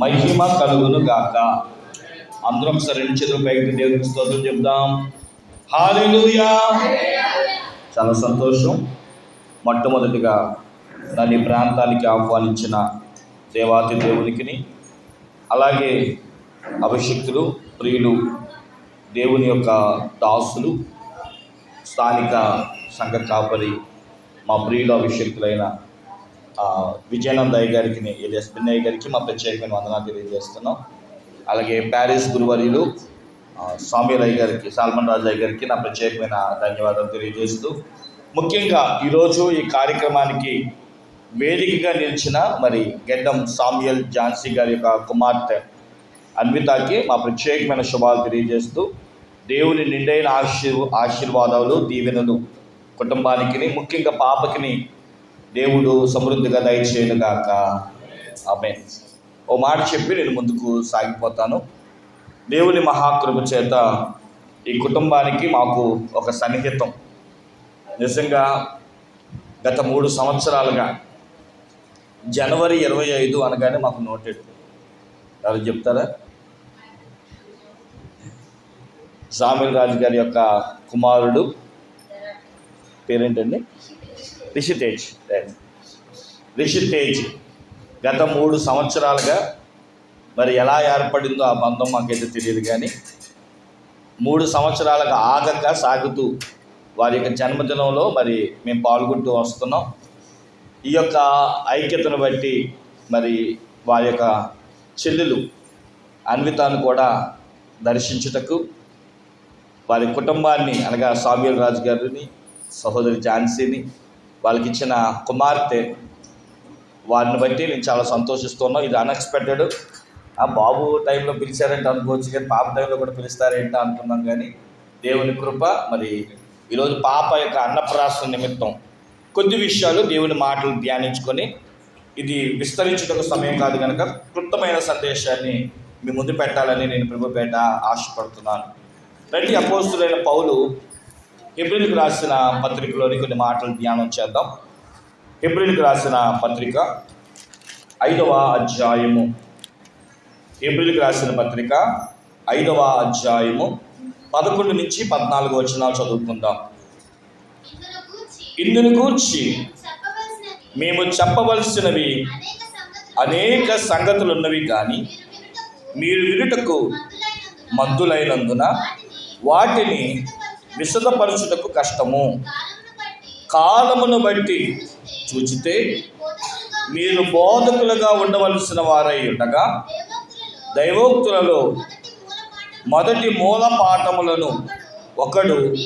మహిమ కలుగును గాక అందరం ఒకసారి రెండు చేతులు పైకి దేవునికి స్తోత్రం చెప్దాం హాలిలుయా చాలా సంతోషం. మొట్టమొదటిగా నన్ను ఈ ప్రాంతానికి ఆహ్వానించిన దేవాతి దేవునికి అలాగే అభిషక్తులు ప్రియులు దేవుని యొక్క దాసులు స్థానిక సంఘ కాపరి మా ప్రియుల అభిషక్తులైన విజయానందయ్య గారికి ఎలియస్ బిన్నయ్య గారికి మా ప్రత్యేకమైన వందనాలు తెలియజేస్తున్నాం. అలాగే ప్యారిస్ గురువర్యులు స్వామి రయ్య గారికి సాల్మన్ రాజయ్య గారికి నా ప్రత్యేకమైన ధన్యవాదాలు తెలియజేస్తూ ముఖ్యంగా ఈరోజు ఈ కార్యక్రమానికి వేదికగా నిలిచిన మరి గెడ్డం సామ్యల్ ఝాన్సీ గారి యొక్క కుమార్తె అన్వితాకి మా ప్రత్యేకమైన శుభాలు తెలియజేస్తూ దేవుని నిండైన ఆశీర్ ఆశీర్వాదాలు దీవెనలు కుటుంబానికి ముఖ్యంగా పాపకిని దేవుడు సమృద్ధిగా దయచేయనుగాక ఆమె ఓ మాట చెప్పి నేను ముందుకు సాగిపోతాను. దేవుని మహాకృప చేత ఈ కుటుంబానికి మాకు ఒక సన్నిహితం. నిజంగా గత మూడు సంవత్సరాలుగా జనవరి ఇరవై ఐదు అనగానే మాకు నోటెడ్ ఎవరు చెప్తారా? సామిల్ రాజు గారి యొక్క కుమారుడు పేరేంటండి? రిషితేజ్. రిషితేజ్. గత మూడు సంవత్సరాలుగా మరి ఎలా ఏర్పడిందో ఆ బంధం మాకైతే తెలియదు కానీ మూడు సంవత్సరాలకు ఆగక సాగుతూ వారి యొక్క జన్మదినంలో మరి మేము పాల్గొంటూ వస్తున్నాం. ఈ యొక్క ఐక్యతను బట్టి మరి వారి యొక్క చెల్లెలు అన్వితాను కూడా దర్శించుటకు వారి కుటుంబాన్ని అనగా సామ్యుల్ రాజు గారిని సహోదరి ఝాన్సీని వాళ్ళకి ఇచ్చిన కుమార్తె. వారిని బట్టి నేను చాలా సంతోషిస్తున్నాను. ఇది అన్ఎక్స్పెక్టెడ్ ఆ బాబు టైంలో పిలిచారంటే అనుకోవచ్చు కానీ పాప టైంలో కూడా పిలుస్తారేంటో అనుకున్నాం కానీ దేవుని కృప మరి ఈరోజు పాప యొక్క అన్నప్రాసన నిమిత్తం కొద్ది విషయాలు దేవుని మాటలు ధ్యానించుకొని ఇది విస్తరించుటకు సమయం కాదు కనుక క్లుప్తమైన సందేశాన్ని మీ ముందు పెట్టాలని నేను ప్రభుపేట ఆశపడుతున్నాను. రెండు అపోస్తులైన పౌలు హెబ్రిల్కి రాసిన పత్రికలోని కొన్ని మాటలు ధ్యానం చేద్దాం. హెబ్రిల్కి రాసిన పత్రిక ఐదవ అధ్యాయము. ఏప్రిల్కి రాసిన పత్రిక ఐదవ అధ్యాయము పదకొండు నుంచి పద్నాలుగు వచనాలు చదువుకుందాం. ఇందును గూర్చి మేము చెప్పవలసినవి అనేక సంగతులు ఉన్నవి కానీ మీరు వినుటకు మద్దులైనందున మందులైనందున వాటిని విశదపరచుటకు కష్టము. కాలమును బట్టి చూచితే మీరు బోధకులుగా ఉండవలసిన వారై ఉండగా దైవోక్తులలో మొదటి మూల పాఠములను ఒకడు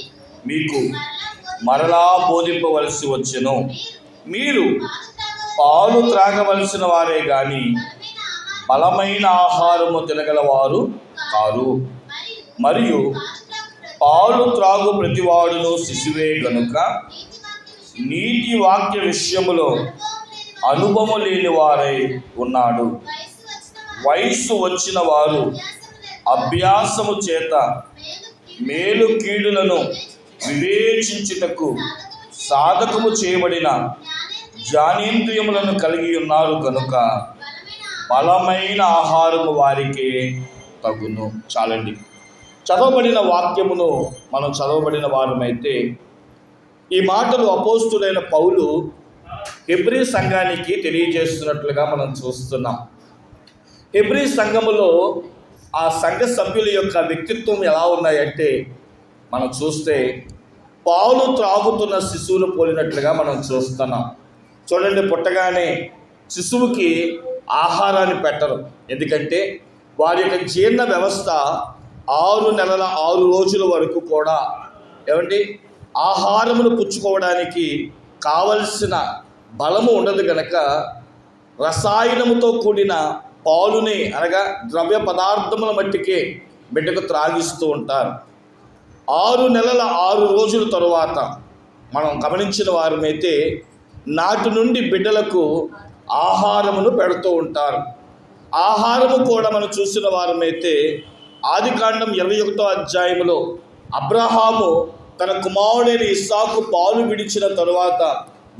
మీకు మరలా బోధింపవలసి వచ్చును. మీరు పాలు త్రాగవలసిన వారే గాని బలమైన ఆహారము తినగలవారు కారు. మరియు పాలు త్రాగు ప్రతివాడును శిశువే గనుక నీతి వాక్య విషయములో అనుభవం లేని వారై ఉన్నాడు. వయస్సు వచ్చిన వారు అభ్యాసము చేత మేలు కీడులను వివేచించుటకు సాధకము చేయబడిన జ్ఞానేంద్రియములను కలిగి ఉన్నారు కనుక బలమైన ఆహారము వారికే తగును. చాలండి. చదవబడిన వాక్యమును మనం చదవబడిన వారమైతే ఈ మాటలు అపోస్తులైన పౌలు హెబ్రి సంఘానికి తెలియజేస్తున్నట్లుగా మనం చూస్తున్నాం. హెబ్రి సంఘములో ఆ సంఘ సభ్యుల యొక్క వ్యక్తిత్వం ఎలా ఉన్నాయంటే మనం చూస్తే పాలు త్రాగుతున్న శిశువును పోలినట్లుగా మనం చూస్తున్నాం. చూడండి పుట్టగానే శిశువుకి ఆహారాన్ని పెట్టరు. ఎందుకంటే వారి యొక్క జీర్ణ వ్యవస్థ ఆరు నెలల ఆరు రోజుల వరకు కూడా ఏమండి? ఆహారమును పుచ్చుకోవడానికి కావలసిన బలము ఉండదు గనక రసాయనముతో కూడిన పాలుని అనగా ద్రవ్య పదార్థముల మట్టికే బిడ్డకు త్రాగిస్తూ ఉంటారు. ఆరు నెలల ఆరు రోజుల తరువాత మనం గమనించిన వారమైతే నాటి నుండి బిడ్డలకు ఆహారమును పెడుతూ ఉంటారు. ఆహారము కూడా మనం చూసిన వారమైతే ఆదికాండం ఇరవై ఒకటో అధ్యాయంలో అబ్రహాము తన కుమారుడైన ఇస్సాకు పాలు విడిచిన తరువాత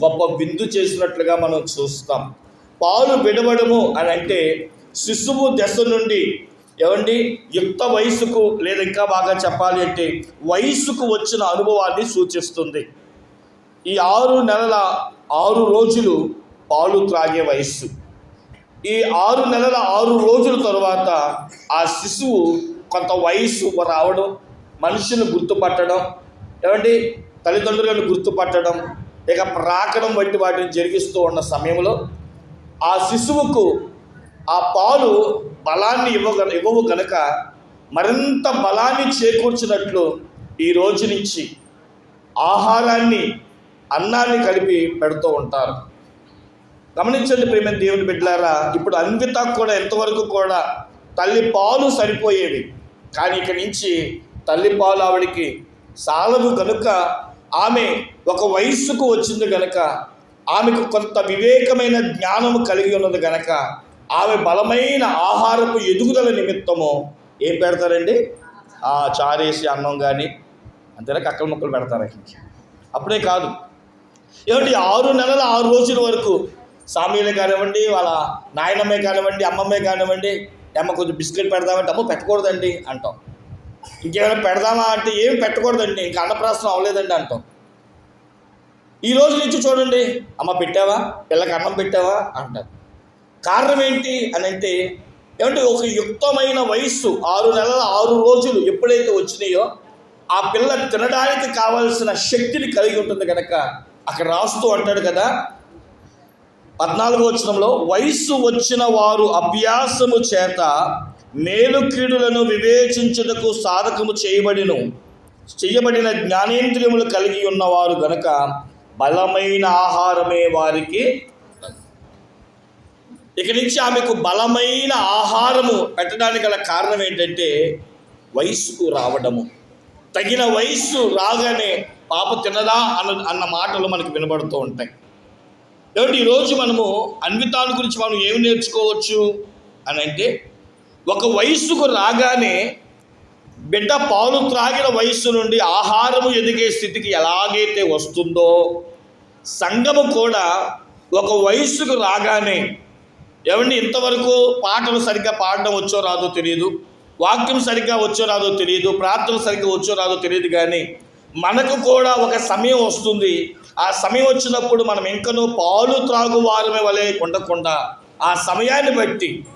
గొప్ప విందు చేసినట్లుగా మనం చూస్తాం. పాలు విడవడము అని అంటే శిశువు దశ నుండి ఏమండి? యుక్త వయసుకు లేదా ఇంకా బాగా చెప్పాలి అంటే వయసుకు వచ్చిన అనుభవాన్ని సూచిస్తుంది. ఈ ఆరు నెలల ఆరు రోజులు పాలు త్రాగే వయస్సు. ఈ ఆరు నెలల ఆరు రోజుల తర్వాత ఆ శిశువు కొంత వయసు రావడం మనుషులు గుర్తుపట్టడం ఏమండి? తల్లిదండ్రులను గుర్తుపట్టడం ఇక ప్రాకడం వంటి వాటిని జరిగిస్తూ ఉన్న సమయంలో ఆ శిశువుకు ఆ పాలు బలాన్ని ఇవ్వగ ఇవ్వవు గనక మరింత బలాన్ని చేకూర్చినట్లు ఈ రోజు నుంచి ఆహారాన్ని అన్నాన్ని కలిపి పెడుతూ ఉంటారు. గమనించండి ప్రేమ దేవుని బిడ్డలారా ఇప్పుడు అన్విత కూడా ఎంతవరకు కూడా తల్లి పాలు సరిపోయేవి. కానీ ఇక నుంచి తల్లి పాలు ఆవిడికి సాలవు కనుక ఆమె ఒక వయస్సుకు వచ్చింది గనక ఆమెకు కొంత వివేకమైన జ్ఞానము కలిగి ఉన్నది గనక ఆమె బలమైన ఆహారపు ఎదుగుదల నిమిత్తము ఏం పెడతారండి? ఆ చారేసి అన్నం కానీ అంతేనా? కక్కల ముక్కలు పెడతారు అక్కడికి అప్పుడే కాదు. ఏమంటే ఆరు నెలల ఆరు రోజుల వరకు సామీలే కానివ్వండి వాళ్ళ నాయనమ్మే కానివ్వండి అమ్మమ్మే కానివ్వండి అమ్మ కొంచెం బిస్కెట్ పెడదామంటే అమ్మ పెట్టకూడదండి అంటాం. ఇంకేమైనా పెడదామా అంటే ఏం పెట్టకూడదండి ఇంకా అన్నప్రాసనం అవ్వలేదండి అంటాం. ఈ రోజు నుంచి చూడండి అమ్మ పెట్టావా? పిల్లకి అన్నం పెట్టావా? అంటారు. కారణం ఏంటి అని అంటే ఏమంటే ఒక యుక్తమైన వయస్సు ఆరు నెలల ఆరు రోజులు ఎప్పుడైతే వచ్చినాయో ఆ పిల్ల తినడానికి కావలసిన శక్తిని కలిగి ఉంటుంది కనుక అక్కడ రాస్తూ అంటాడు కదా పద్నాలుగో వచనంలో వయస్సు వచ్చిన వారు అభ్యాసము చేత మేలు కీడులను వివేచించుటకు సాధకము చేయబడిను. చేయబడిన జ్ఞానేంద్రియములు కలిగి ఉన్నవారు గనక బలమైన ఆహారమే వారికి ఇక నుంచి ఆమెకు బలమైన ఆహారము పెట్టడానికి గల కారణం ఏంటంటే వయస్సుకు రావడము. తగిన వయస్సు రాగానే పాప తినదా అన్న అన్న మాటలు మనకు వినబడుతూ ఉంటాయి. కాబట్టి ఈరోజు మనము అన్వితాల గురించి మనం ఏమి నేర్చుకోవచ్చు అని అంటే ఒక వయస్సుకు రాగానే బిడ్డ పాలు త్రాగిన వయస్సు నుండి ఆహారము ఎదిగే స్థితికి ఎలాగైతే వస్తుందో సంఘము కూడా ఒక వయస్సుకు రాగానే ఏమండి ఇంతవరకు పాటలు సరిగ్గా పాడడం వచ్చో రాదో తెలియదు వాక్యం సరిగ్గా వచ్చో రాదో తెలియదు ప్రార్థన సరిగ్గా వచ్చో రాదో తెలియదు కానీ మనకు కూడా ఒక సమయం వస్తుంది. ఆ సమయం వచ్చినప్పుడు మనం ఇంకనూ పాలు త్రాగు వారమే వలె ఉండకుండా ఆ సమయాన్ని బట్టి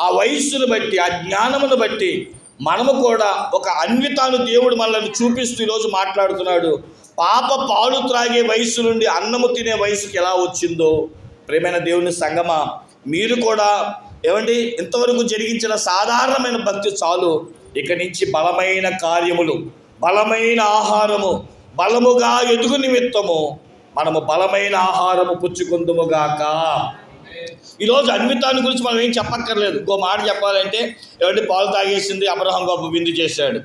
ఆ వయస్సును బట్టి ఆ జ్ఞానమును బట్టి మనము కూడా ఒక అన్వితాను దేవుడు మనల్ని చూపిస్తూ ఈరోజు మాట్లాడుతున్నాడు. పాప పాలు త్రాగే వయస్సు నుండి అన్నము తినే వయసుకి ఎలా వచ్చిందో? ప్రేమైన దేవుని సంగమా మీరు కూడా ఏమండి? ఇంతవరకు జరిగించిన సాధారణమైన భక్తి చాలు. ఇక నుంచి బలమైన కార్యములు బలమైన ఆహారము బలముగా ఎదుగు నిమిత్తము మనము బలమైన ఆహారము పుచ్చుకుందుముగాక. ఈరోజు అన్వితాన్ని గురించి మనం ఏం చెప్పక్కర్లేదు. ఇంకో మాట చెప్పాలంటే ఎవరి పాలు తాగేసింది అబ్రహం గొప్ప విందు చేశాడు.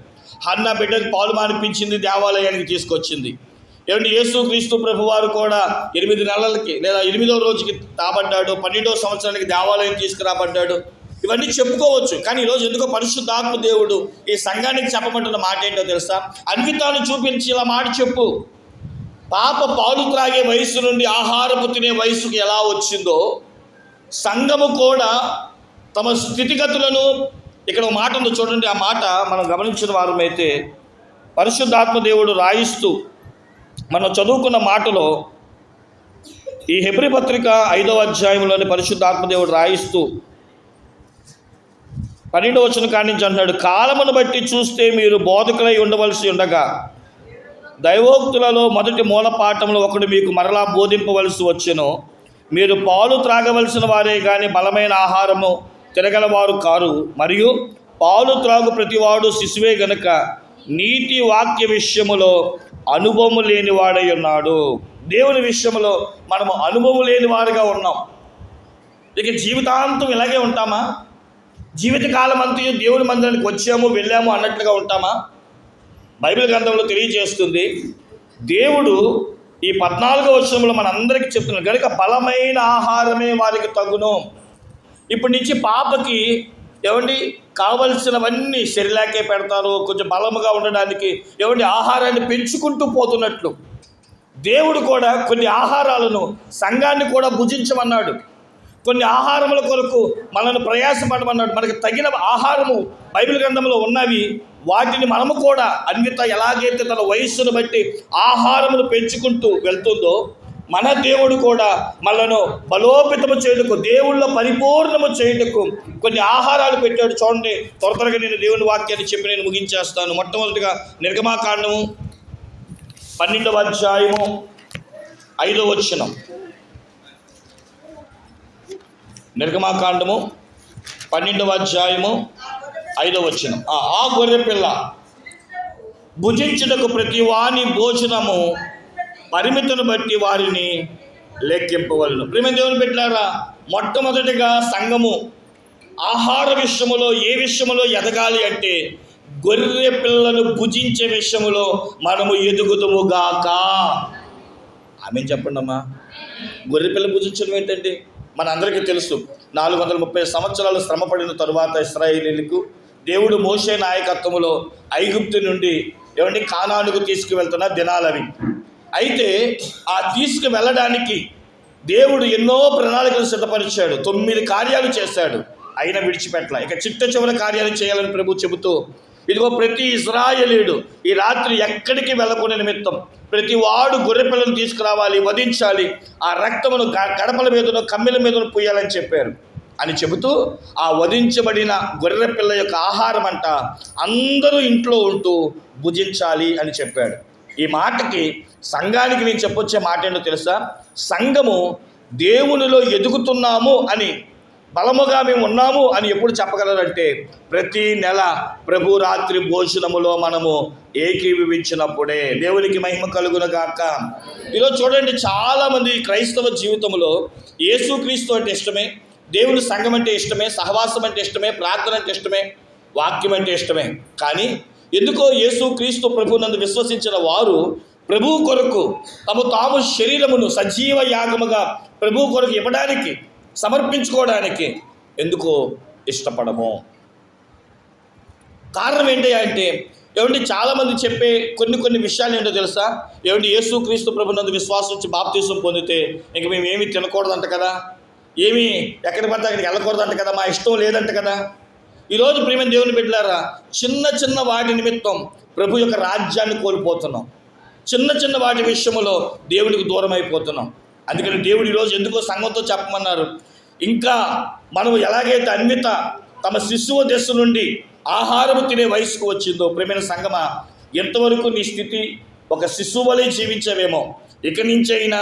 హన్న బిడ్డకి పాలు మానిపించింది దేవాలయానికి తీసుకొచ్చింది. ఏమంటే యేసు క్రీస్తు ప్రభు వారు కూడా ఎనిమిది నెలలకి లేదా ఎనిమిదో రోజుకి తాబడ్డాడు పన్నెండో సంవత్సరానికి దేవాలయం తీసుకురాబడ్డాడు. ఇవన్నీ చెప్పుకోవచ్చు. కానీ ఈరోజు ఎందుకో పరిశుద్ధాత్మ దేవుడు ఈ సంఘానికి చెప్పమంటున్న మాట ఏంటో తెలుసా? అన్వితాన్ని చూపించి ఇలా మాట చెప్పు. పాప పాలు త్రాగే వయసు నుండి ఆహారపు తినే వయసుకు ఎలా వచ్చిందో సంఘము కూడా తమ స్థితిగతులను ఇక్కడ ఒక మాట ఉంది చూడండి. ఆ మాట మనం గమనించిన వారమైతే పరిశుద్ధాత్మ దేవుడు రాయిస్తూ మనం చదువుకున్న మాటలో ఈ హెబ్రి పత్రిక ఐదవ అధ్యాయంలోని పరిశుద్ధాత్మ దేవుడు రాయిస్తూ పన్నెండు వచ్చిన కాడి నుంచి అంటున్నాడు కాలమును బట్టి చూస్తే మీరు బోధకులై ఉండవలసి ఉండగా దైవోక్తులలో మొదటి మూల పాఠంలో ఒకడు మీకు మరలా బోధింపవలసి వచ్చెను. మీరు పాలు త్రాగవలసిన వారే కానీ బలమైన ఆహారము తినగలవారు కారు. మరియు పాలు త్రాగు ప్రతివాడు శిశువే గనుక నీతి వాక్య విషయములో అనుభవము లేనివాడై ఉన్నాడు. దేవుని విషయంలో మనము అనుభవం లేని వారుగా ఉన్నాం. ఇక జీవితాంతం ఇలాగే ఉంటామా? జీవితకాలం అంతా దేవుని మందిరానికి వచ్చాము వెళ్ళాము అన్నట్లుగా ఉంటామా? బైబిల్ గ్రంథంలో తెలియజేస్తుంది దేవుడు ఈ పద్నాలుగో వచనంలో మనందరికీ చెప్తున్నాడు కనుక బలమైన ఆహారమే వారికి తగును. ఇప్పటి నుంచి పాపకి ఏమండి కావలసినవన్నీ శరీరాకే పెడతారు కొంచెం బలముగా ఉండడానికి ఏమండి ఆహారాన్ని పెంచుకుంటూ పోతున్నట్లు. దేవుడు కూడా కొన్ని ఆహారాలను సంఘాన్ని కూడా భుజించమన్నాడు. కొన్ని ఆహారముల కొరకు మనల్ని ప్రయాసపడమన్నాడు. మనకు తగిన ఆహారము బైబిల్ గ్రంథంలో ఉన్నవి వాటిని మనము కూడా అన్విత ఎలాగైతే తన వయస్సును బట్టి ఆహారమును పెంచుకుంటూ వెళ్తుందో మన దేవుడు కూడా మనను బలోపేతము చేయుటకు దేవుళ్ళ పరిపూర్ణము చేయుటకు కొన్ని ఆహారాలు పెట్టాడు. చూడండి త్వర త్వరగా నేను దేవుని వాక్యాన్ని చెప్పి నేను ముగించేస్తాను. మొట్టమొదటిగా నిర్గమాకాండము పన్నెండవ అధ్యాయము ఐదవ వచనం. నిర్గమాకాండము పన్నెండవ అధ్యాయము ఐదవ వచ్చిన ఆ గొర్రె పిల్ల భుజించుటకు ప్రతి వాని భోజనము పరిమితిని బట్టి వారిని లెక్కింపవలను. ప్రేమ దేవుని పెట్టారా మొట్టమొదటిగా సంఘము ఆహార విషయములో ఏ విషయములో ఎదగాలి అంటే గొర్రె పిల్లను భుజించే విషయంలో మనము ఎదుగుదుముగాక. ఆమె చెప్పండి అమ్మా గొర్రె పిల్ల భుజించడం ఏంటంటే మన అందరికీ తెలుసు నాలుగు వందల ముప్పై సంవత్సరాలు శ్రమపడిన తరువాత ఇస్రాయేలీలకు దేవుడు మోసే నాయకత్వంలో ఐగుప్తు నుండి ఏమండి కానానుకు తీసుకువెళ్తున్న దినాలవి అయితే ఆ తీసుకువెళ్ళడానికి దేవుడు ఎన్నో ప్రణాళికలు సిద్ధపరిచాడు తొమ్మిది కార్యాలు చేశాడు. అయినా విడిచిపెట్టల. ఇక చిట్ట చివరి కార్యాలు చేయాలని ప్రభు చెబుతూ ఇదిగో ప్రతి ఇస్రాయలీడు ఈ రాత్రి ఎక్కడికి వెళ్ళకునే నిమిత్తం ప్రతి వాడు గొర్రె పిల్లను తీసుకురావాలి వధించాలి ఆ రక్తమును గ- గడపల మీదను కమ్మెల మీదను పూయాలని చెప్పారు. అని చెబుతూ ఆ వధించబడిన గొర్రె పిల్ల యొక్క ఆహారం అంట అందరూ ఇంట్లో ఉంటూ భుజించాలి అని చెప్పాడు. ఈ మాటకి సంఘానికి నేను చెప్పొచ్చే మాట ఏంటో తెలుసా? సంఘము దేవునిలో ఎదుగుతున్నాము అని బలముగా మేము ఉన్నాము అని ఎప్పుడు చెప్పగలరంటే ప్రతి నెల ప్రభు రాత్రి భోజనములో మనము ఏకీభవించినప్పుడే దేవునికి మహిమ కలుగును గాక. ఈరోజు చూడండి చాలామంది క్రైస్తవ జీవితంలో యేసుక్రీస్తు అంటే ఇష్టమే దేవుని సంఘం అంటే ఇష్టమే సహవాసం అంటే ఇష్టమే ప్రార్థన అంటే ఇష్టమే వాక్యం అంటే ఇష్టమే. కానీ ఎందుకో యేసు క్రీస్తు ప్రభునందు విశ్వసించిన వారు ప్రభు కొరకు తమ తాము శరీరమును సజీవ యాగముగా ప్రభు కొరకు ఇవ్వడానికి సమర్పించుకోవడానికి ఎందుకు ఇష్టపడము? కారణం ఏంటి అంటే ఏమంటే చాలామంది చెప్పే కొన్ని కొన్ని విషయాలు ఏంటో తెలుసా? ఏమంటే యేసు క్రీస్తు ప్రభునందు విశ్వాసం వచ్చి బాప్తీసం పొందితే ఇంక మేము ఏమి తినకూడదంట కదా? ఏమీ ఎక్కడికి పడితే అక్కడికి వెళ్ళకూడదంట కదా? మా ఇష్టం లేదంట కదా? ఈరోజు ప్రేమ దేవుని బిడ్డలారా చిన్న చిన్న వాటి నిమిత్తం ప్రభు యొక్క రాజ్యాన్ని కోల్పోతున్నాం. చిన్న చిన్న వాటి విషయంలో దేవునికి దూరం అయిపోతున్నాం అందుకని దేవుడు ఈరోజు ఎందుకో సంఘంతో చెప్పమన్నారు. ఇంకా మనం ఎలాగైతే అన్విత తమ శిశువు దశ నుండి ఆహారము తినే వయసుకు వచ్చిందో ప్రేమైన సంగమా ఎంతవరకు నీ స్థితి ఒక శిశువు వలె జీవించవేమో ఇక నుంచైనా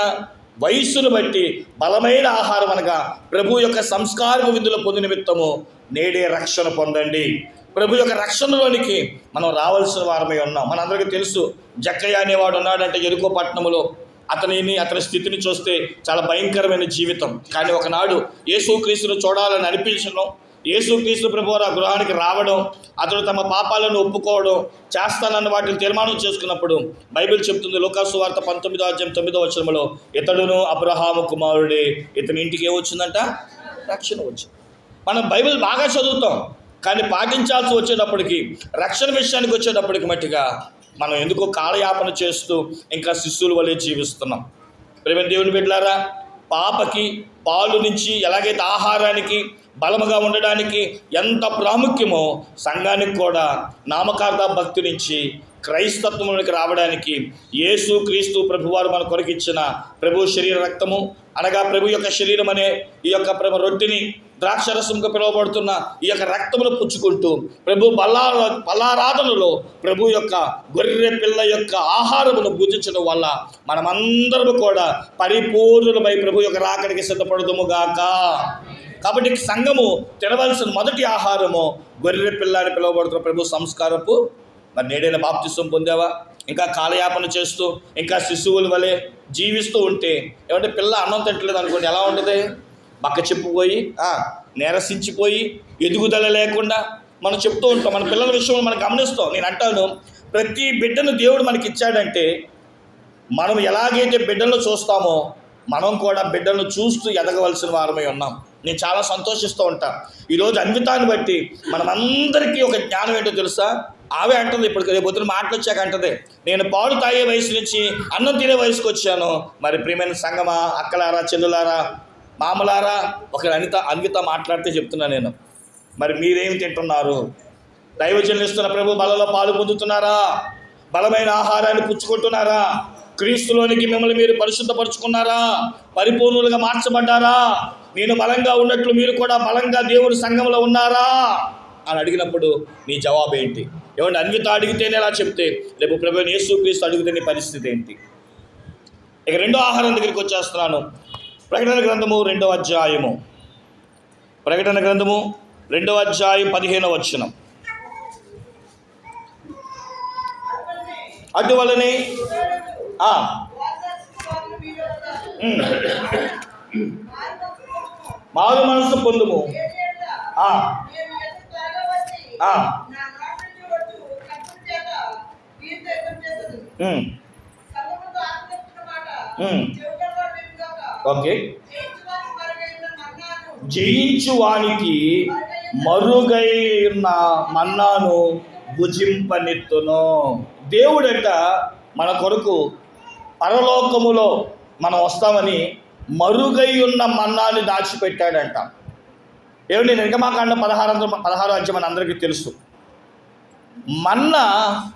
వయస్సును బట్టి బలమైన ఆహారం అనగా ప్రభు యొక్క సంస్కారము విధుల పొంది నిమిత్తము నేడే రక్షణ పొందండి. ప్రభు యొక్క రక్షణలోనికి మనం రావాల్సిన వారమై ఉన్నాం. మనందరికీ తెలుసు జక్కయ్య అనేవాడు ఉన్నాడంటే ఎరుకో పట్టణంలో అతనిని అతని స్థితిని చూస్తే చాలా భయంకరమైన జీవితం. కానీ ఒకనాడు యేసుక్రీస్తును చూడాలని అనిపించడం యేసుక్రీస్తు ప్రభు ఆ గృహానికి రావడం అతడు తమ పాపాలను ఒప్పుకోవడం చేస్తానన్న వాటిని తీర్మానం చేసుకున్నప్పుడు బైబిల్ చెప్తుంది లోకాసు వార్త పంతొమ్మిదో అధ్యాయం తొమ్మిదో వచనంలో ఇతడును అబ్రహాము కుమారుడే ఇతని ఇంటికి ఏమొచ్చిందంట రక్షణ వచ్చింది. మనం బైబిల్ బాగా చదువుతాం కానీ పాటించాల్సి వచ్చేటప్పటికి రక్షణ విషయానికి వచ్చేటప్పటికి మట్టిగా మనం ఎందుకో కాలయాపన చేస్తూ ఇంకా శిష్యుల వలె జీవిస్తున్నాం? ప్రేమ దేవుని బిడ్డలారా పాపకి పాలు నుంచి ఎలాగైతే ఆహారానికి బలముగా ఉండడానికి ఎంత ప్రాముఖ్యమో సంఘానికి కూడా నామకార్థ భక్తి నుంచి క్రైస్తత్వంలోకి రావడానికి యేసు క్రీస్తు ప్రభువారు మన కొరకిచ్చిన ప్రభు శరీర రక్తము అనగా ప్రభు యొక్క శరీరం అనే ఈ యొక్క ప్రభు రొట్టిని ద్రాక్షరసంగా పిలువబడుతున్న ఈ యొక్క రక్తమును పుచ్చుకుంటూ ప్రభు బల్లా బల్లారాధనలో ప్రభు యొక్క గొర్రె పిల్ల యొక్క ఆహారమును భుజించడం వల్ల మనమందరము కూడా పరిపూర్ణమై ప్రభు యొక్క రాకడికి సిద్ధపడదుముగాక కాబట్టి సంఘము తినవలసిన మొదటి ఆహారము గొర్రె పిల్ల అని పిలువబడుతున్న ప్రభు సంస్కారపు మరి నేడైన బాప్తిసం పొందావా? ఇంకా కాలయాపన చేస్తూ ఇంకా శిశువుల వలె జీవిస్తూ ఉంటే ఏమంటే పిల్ల అన్నం తింటలేదు అనుకోండి ఎలా ఉంటుంది? బక్క చెప్పుపోయి నీరసించిపోయి ఎదుగుదల లేకుండా మనం చెప్తూ ఉంటాం. మన పిల్లల విషయంలో మనం గమనిస్తాం. నేను అంటాను ప్రతి బిడ్డను దేవుడు మనకి ఇచ్చాడంటే మనం ఎలాగైతే బిడ్డలను చూస్తామో మనం కూడా బిడ్డలను చూస్తూ ఎదగవలసిన వారమై ఉన్నాం. నేను చాలా సంతోషిస్తూ ఉంటా. ఈరోజు అన్వితాన్ని బట్టి మనమందరికీ ఒక జ్ఞానం ఏంటో తెలుసా? ఆవే అంటుంది ఇప్పుడు రేపు పొద్దున మాటలు వచ్చాక అంటది. నేను పాలు తాగే వయసు నుంచి అన్నం తినే వయసుకు వచ్చాను మరి ప్రియమైన సంగమా అక్కలారా చెల్లులారా మామలారా ఒక అనిత అన్విత మాట్లాడితే చెప్తున్నా నేను. మరి మీరేం తింటున్నారు? దైవజనులు ఇస్తున్న ప్రభు బలలో పాలు పొందుతున్నారా? బలమైన ఆహారాన్ని పుచ్చుకుంటున్నారా? క్రీస్తులోనికి మిమ్మల్ని మీరు పరిశుద్ధపరుచుకున్నారా? పరిపూర్ణులుగా మార్చబడ్డారా? నేను బలంగా ఉన్నట్లు మీరు కూడా బలంగా దేవుడి సంఘంలో ఉన్నారా? అని అడిగినప్పుడు నీ జవాబు ఏంటి? ఏమంటే అన్విత అడిగితేనే ఎలా చెప్తే రేపు ప్రభు యేసు క్రీస్తు అడిగితే నీ పరిస్థితి ఏంటి? ఇక రెండో ఆహారం దగ్గరికి వచ్చేస్తున్నాను. ప్రకటన గ్రంథము రెండవ అధ్యాయము. ప్రకటన గ్రంథము రెండవ అధ్యాయం పదిహేనవ వచనం. అటువలనే మారు మనసు పొందుము. ఆ, ఓకే. జయించు వానికి మరుగైన మన్నాను భుజింపనెత్తును. దేవుడట మన కొరకు పరలోకములో మనం వస్తామని మరుగై ఉన్న మన్నాన్ని దాచిపెట్టాడంట. ఏమండి నిర్గమాకాండ పదహారు పదహారు అధ్యాయం మన అందరికీ తెలుసు. మన్న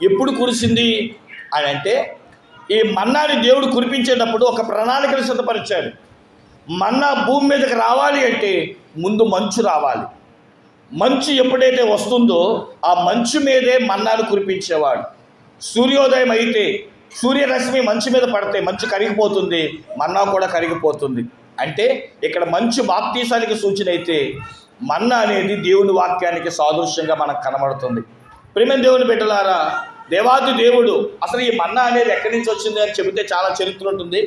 ఎప్పుడు కురిసింది? అని అంటే ఈ మన్నాని దేవుడు కురిపించేటప్పుడు ఒక ప్రణాళికను సిద్ధపరిచాడు. మన్నా భూమి మీదకి రావాలి అంటే ముందు మంచు రావాలి. మంచు ఎప్పుడైతే వస్తుందో ఆ మంచు మీదే మన్నాను కురిపించేవాడు. సూర్యోదయం అయితే సూర్యరశ్మి మంచు మీద పడితే మంచు కరిగిపోతుంది మన్నా కూడా కరిగిపోతుంది. అంటే ఇక్కడ మంచు బాప్తీసానికి సూచన అయితే మన్నా అనేది దేవుని వాక్యానికి సాదృశ్యంగా మనకు కనబడుతుంది. ప్రేమ దేవుని బిడ్డలారా దేవాది దేవుడు. అసలు ఈ మన్నా అనేది ఎక్కడి నుంచి వచ్చింది అని చెబితే చాలా చరిత్ర ఉంటుంది.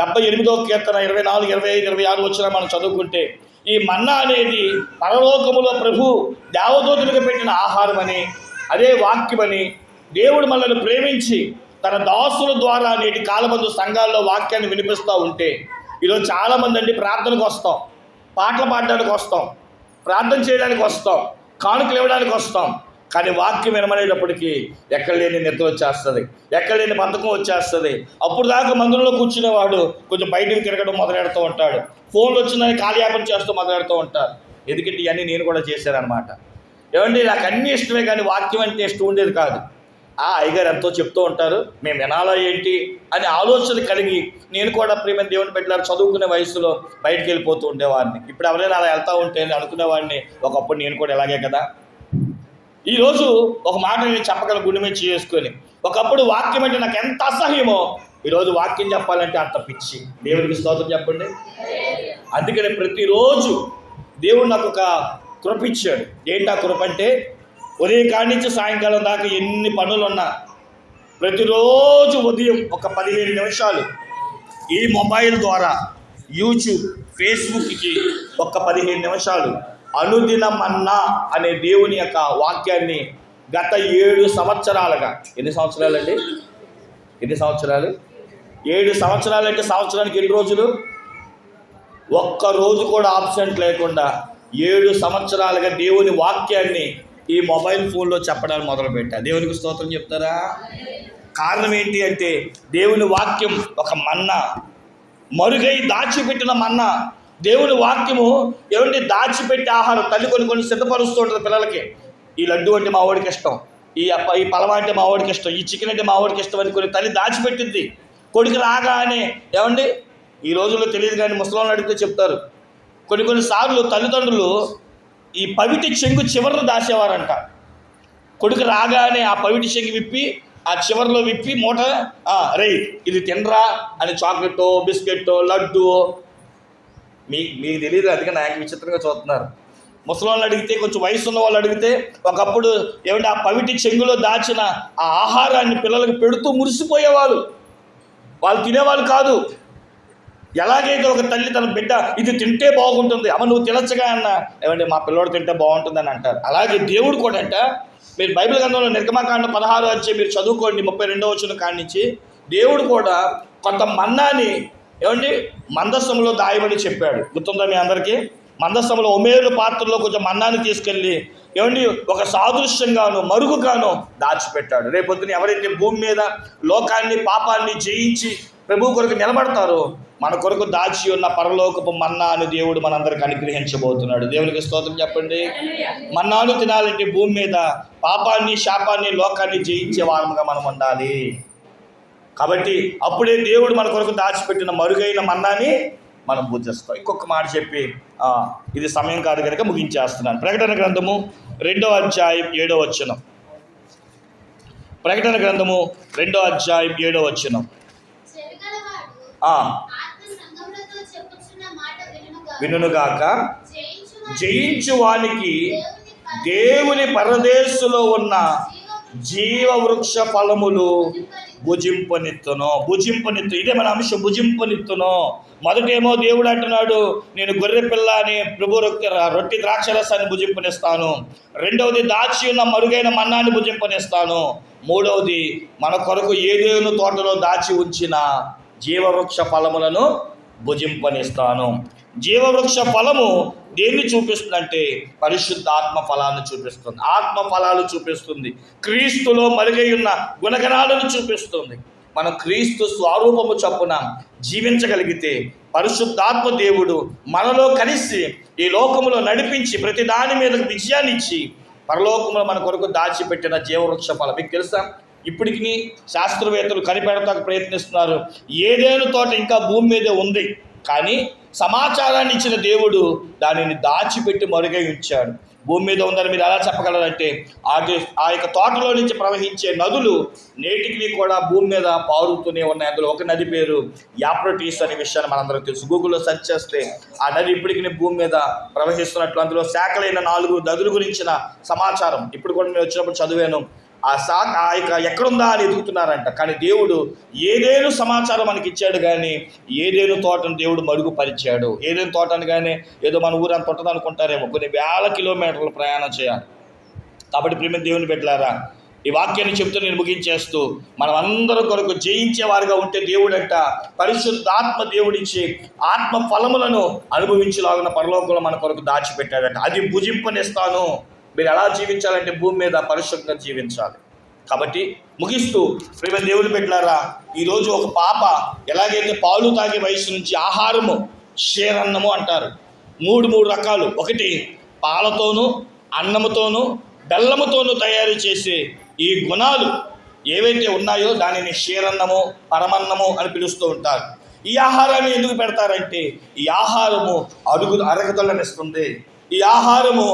డెబ్బై ఎనిమిదో కీర్తన ఇరవై నాలుగు ఇరవై ఐదు ఇరవై ఆరు వచ్చిన మనం చదువుకుంటే ఈ మన్నా అనేది పరలోకములో ప్రభు దేవదూతులకు పెట్టిన ఆహారం అని అదే వాక్యమని దేవుడు మనల్ని ప్రేమించి తన దాసుల ద్వారా నేటి కాలమందు సంఘాల్లో వాక్యాన్ని వినిపిస్తూ ఉంటే ఈరోజు చాలామంది అండి ప్రార్థనకు వస్తాం పాటలు పాడడానికి వస్తాం ప్రార్థన చేయడానికి వస్తాం కానుకలు ఇవ్వడానికి వస్తాం. కానీ వాక్యం వినమనేటప్పటికీ ఎక్కడ లేని నిద్ర వచ్చేస్తుంది. ఎక్కడ లేని బంధకం వచ్చేస్తుంది. అప్పుడు దాకా మందుల్లో కూర్చునేవాడు కొంచెం బయటకు తిరగడం మొదలెడుతూ ఉంటాడు. ఫోన్లు వచ్చిందని కాలయాపన చేస్తూ మొదలెడుతూ ఉంటారు ఎందుకంటే ఇవన్నీ నేను కూడా చేశానన్నమాట. ఏమండి నాకు అన్నీ ఇష్టమే కానీ వాక్యం అంటే ఇష్టం ఉండేది కాదు. ఆ అయ్యగారు ఎంతో చెప్తూ ఉంటారు మేము వినాలా ఏంటి? అని ఆలోచన కలిగి నేను కూడా ప్రేమ దేవుని పెట్టారు చదువుకునే వయసులో బయటికి వెళ్ళిపోతూ ఉండేవాడిని. ఇప్పుడు ఎవరైనా అలా వెళ్తూ ఉంటే అని అనుకునేవాడిని ఒకప్పుడు నేను కూడా ఇలాగే కదా. ఈరోజు ఒక మాట నేను చెప్పగల గుండె మీద చేసుకొని ఒకప్పుడు వాక్యం అంటే నాకు ఎంత అసహ్యమో ఈరోజు వాక్యం చెప్పాలంటే అంత పిచ్చి. దేవుడికి స్తోత్రం చెప్పండి. అందుకని ప్రతిరోజు దేవుడు నాకు ఒక కృప ఇచ్చాడు. ఏంటి ఆ కృప అంటే ఉదయం కాడి నుంచి సాయంకాలం దాకా ఎన్ని పనులు ఉన్నా ప్రతిరోజు ఉదయం ఒక పదిహేను నిమిషాలు ఈ మొబైల్ ద్వారా యూట్యూబ్ ఫేస్బుక్కి ఒక పదిహేను నిమిషాలు అనుదినమన్నా అనే దేవుని యొక్క వాక్యాన్ని గత ఏడు సంవత్సరాలుగా ఎన్ని సంవత్సరాలండి? ఎన్ని సంవత్సరాలు? ఏడు సంవత్సరాలు అంటే సంవత్సరానికి ఎన్ని రోజులు? ఒక్క రోజు కూడా ఆబ్సెంట్ లేకుండా ఏడు సంవత్సరాలుగా దేవుని వాక్యాన్ని ఈ మొబైల్ ఫోన్లో చెప్పడానికి మొదలుపెట్టా. దేవునికి స్తోత్రం చెప్తారా? కారణం ఏంటి అంటే దేవుని వాక్యం ఒక మన్నా మరుగై దాచిపెట్టిన మన్నా దేవుని వాక్యము ఏమంటే దాచిపెట్టే ఆహారం తల్లి కొన్ని కొన్ని సిద్ధపరుస్తూ ఉంటుంది పిల్లలకి. ఈ లడ్డు అంటే మా వాడికి ఇష్టం. ఈ అప్ప ఈ పలవ అంటే మా వాడికి ఇష్టం. ఈ చికెన్ అంటే మా వాడికి ఇష్టం అని కొన్ని తల్లి దాచిపెట్టింది. కొడుకు రాగానే ఏమండి? ఈ రోజుల్లో తెలియదు కానీ ముసలాన్ని అడిగితే చెప్తారు. కొన్ని కొన్ని సార్లు తల్లిదండ్రులు ఈ పవిటి చెంగు చివరిని దాచేవారంట. కొడుకు రాగానే ఆ పవిటి చెంగు విప్పి ఆ చివరిలో విప్పి మూట రే ఇది తినరా అని చాక్లెట్టో బిస్కెట్టో లడ్డు మీ మీకు తెలియదు అందుకని నాకు విచిత్రంగా చూస్తున్నారు. ముసలాళ్ళు అడిగితే కొంచెం వయసు ఉన్న వాళ్ళు అడిగితే ఒకప్పుడు ఏమంటే ఆ పవిటి చెంగులో దాచిన ఆ ఆహారాన్ని పిల్లలకు పెడుతూ మురిసిపోయేవాళ్ళు. వాళ్ళు తినేవాళ్ళు కాదు. ఎలాగైతే ఒక తల్లి తన బిడ్డ ఇది తింటే బాగుంటుంది అమ్మ నువ్వు తినచ్చగా అన్న. ఏమంటే మా పిల్లోడు తింటే బాగుంటుందని అంటారు అలాగే దేవుడు కూడా అంట. మీరు బైబిల్ గ్రంథంలో నిర్గమకాండ పదహారు వచ్చి మీరు చదువుకోండి ముప్పై రెండో వచ్చిన కాడి నుంచి. దేవుడు కూడా కొంత మన్నాని ఏమండి? మందస్సంలో దాయమని చెప్పాడు. గుర్తుందా మీ అందరికీ? మందస్సంలో ఒమేరు పాత్రలో కొంచెం మన్నాన్ని తీసుకెళ్ళి ఏమండి? ఒక సాదృశ్యంగాను మరుగుగాను దాచిపెట్టాడు. రేపొద్దున ఎవరైతే భూమి మీద లోకాన్ని పాపాన్ని జయించి ప్రభు కొరకు నిలబడతారు మన కొరకు దాచి ఉన్న పరలోకపు మన్నా అని దేవుడు మనందరికి అనుగ్రహించబోతున్నాడు. దేవునికి స్తోత్రం చెప్పండి. మన్నాను తినాలంటే భూమి మీద పాపాన్ని శాపాన్ని లోకాన్ని జయించే వారముగా మనం ఉండాలి. కాబట్టి అప్పుడే దేవుడు మన కొరకు దాచిపెట్టిన మరుగైన మన్నాని మనం పూజిస్తాం ఇంకొక మాట చెప్పి ఇది సమయం కాదు కనుక ముగించేస్తున్నాను. ప్రకటన గ్రంథము రెండో అధ్యాయం ఏడో వచనం. ప్రకటన గ్రంథము రెండో అధ్యాయం ఏడో వచనం. వినుగాక జయించువాడు జయించు వానికి దేవుని దేవుని పరదేశులో ఉన్న జీవవృక్ష ఫలములు భుజింపనిత్తును భుజింపనిత్తు. ఇదే మన అంశం భుజింపనిత్తును. మొదటేమో దేవుడు అంటున్నాడు నేను గొర్రె పిల్ల అని ప్రభు రొట్టె రొట్టి ద్రాక్షరసాన్ని భుజింపనిస్తాను. రెండవది దాచి ఉన్న మరుగైన మన్నాన్ని భుజింపనిస్తాను. మూడవది మన కొరకు ఏదేను తోటలో దాచి ఉంచిన జీవవృక్ష ఫలములను భుజింపనిస్తాను. జీవవృక్ష ఫలము దేన్ని చూపిస్తుందంటే పరిశుద్ధ ఆత్మ ఫలాన్ని చూపిస్తుంది. ఆత్మ ఫలాలు చూపిస్తుంది. క్రీస్తులో మరుగై ఉన్న గుణగణాలను చూపిస్తుంది. మనం క్రీస్తు స్వరూపము చొప్పున జీవించగలిగితే పరిశుద్ధాత్మ దేవుడు మనలో కలిసి ఈ లోకములో నడిపించి ప్రతి దాని మీద విజయాన్ని ఇచ్చి పరలోకంలో మన కొరకు దాచిపెట్టిన జీవవృక్ష ఫలం. మీకు తెలుసా? ఇప్పటికి శాస్త్రవేత్తలు కనిపెడతాకు ప్రయత్నిస్తున్నారు. ఏదేను తోట ఇంకా భూమి మీదే ఉంది. కానీ సమాచారాన్ని ఇచ్చిన దేవుడు దానిని దాచిపెట్టి మరుగై ఉంచాడు. భూమి మీద ఉందని మీరు ఎలా చెప్పగలరంటే ఆ ఆ యొక్క తోటలో నుంచి ప్రవహించే నదులు నేటికి కూడా భూమి మీద పారుతూనే ఉన్నాయి. అందులో ఒక నది పేరు యాప్రోటీస్ అనే విషయాన్ని మనందరం తెలుసు. గూగుల్లో సెర్చ్ చేస్తే ఆ నది ఇప్పటికి భూమి మీద ప్రవహిస్తున్నట్లు అందులో శాఖలైన నాలుగు నదుల గురించిన సమాచారం. ఇప్పుడు కూడా నేను వచ్చినప్పుడు చదివాను. ఆ శాఖ ఆ యొక్క ఎక్కడుందా అని ఎదుగుతున్నారంట. కానీ దేవుడు ఏదేను సమాచారం మనకి ఇచ్చాడు కానీ ఏదేను తోటను దేవుడు మరుగుపరిచాడు. ఏదేను తోటను కానీ ఏదో మన ఊరంత ఉంటుంది అనుకుంటారేమో కొన్ని వేల కిలోమీటర్లు ప్రయాణం చేయాలి. కాబట్టి ప్రేమ దేవుని పెట్టారా ఈ వాక్యాన్ని చెప్తూ నేను ముగించేస్తూ మనం అందరం కొరకు జయించే వారిగా ఉంటే దేవుడంట పరిశుద్ధాత్మ దేవుడిచ్చి ఆత్మ ఫలములను అనుభవించలాగిన పరలోకంలో మన కొరకు దాచిపెట్టాడంట. అది భుజింపనిస్తాను. మీరు ఎలా జీవించాలంటే భూమి మీద పరిశుభ్రంగా జీవించాలి. కాబట్టి ముగిస్తూ ప్రేమ దేవుని పెట్టారా ఈరోజు ఒక పాప ఎలాగైతే పాలు తాగే వయసు నుంచి ఆహారము క్షీరన్నము అంటారు. మూడు మూడు రకాలు. ఒకటి పాలతోనూ అన్నముతోనూ బెల్లముతోనూ తయారు చేసే ఈ గుణాలు ఏవైతే ఉన్నాయో దానిని క్షీరన్నము పరమన్నము అని పిలుస్తూ ఉంటారు. ఈ ఆహారాన్ని ఎందుకు పెడతారంటే ఈ ఆహారము అరుగు అరగదలనిస్తుంది ఈ ఆహారము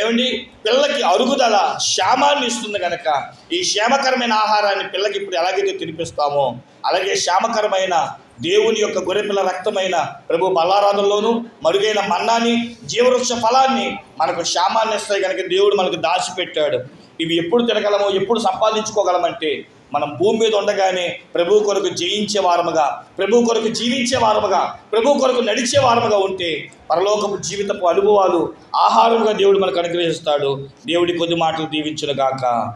ఏమండి? పిల్లకి అరుగుదల శ్యామాన్ని ఇస్తుంది కనుక ఈ శ్యామకరమైన ఆహారాన్ని పిల్లకి ఇప్పుడు ఎలాగైతే తినిపిస్తామో అలాగే శ్యామకరమైన దేవుని యొక్క గొర్రెపిల్ల రక్తమైన ప్రభు బల్లారాధనలోను మరుగైన మన్నాన్ని జీవవృక్ష ఫలాన్ని మనకు శ్యామాన్ని ఇస్తాయి కనుక దేవుడు మనకు దాచిపెట్టాడు. ఇవి ఎప్పుడు తినగలమో ఎప్పుడు సంపాదించుకోగలమంటే మనం భూమి మీద ఉండగానే ప్రభు కొరకు జయించే వారముగా ప్రభు కొరకు జీవించే వారముగా ప్రభు కొరకు నడిచే వారముగా ఉంటే పరలోకపు జీవితపు అనుభవాలు ఆహారముగా దేవుడు మనకు అనుగ్రహిస్తాడు. దేవుడి కొద్ది మాటలు దీవించునుగాక.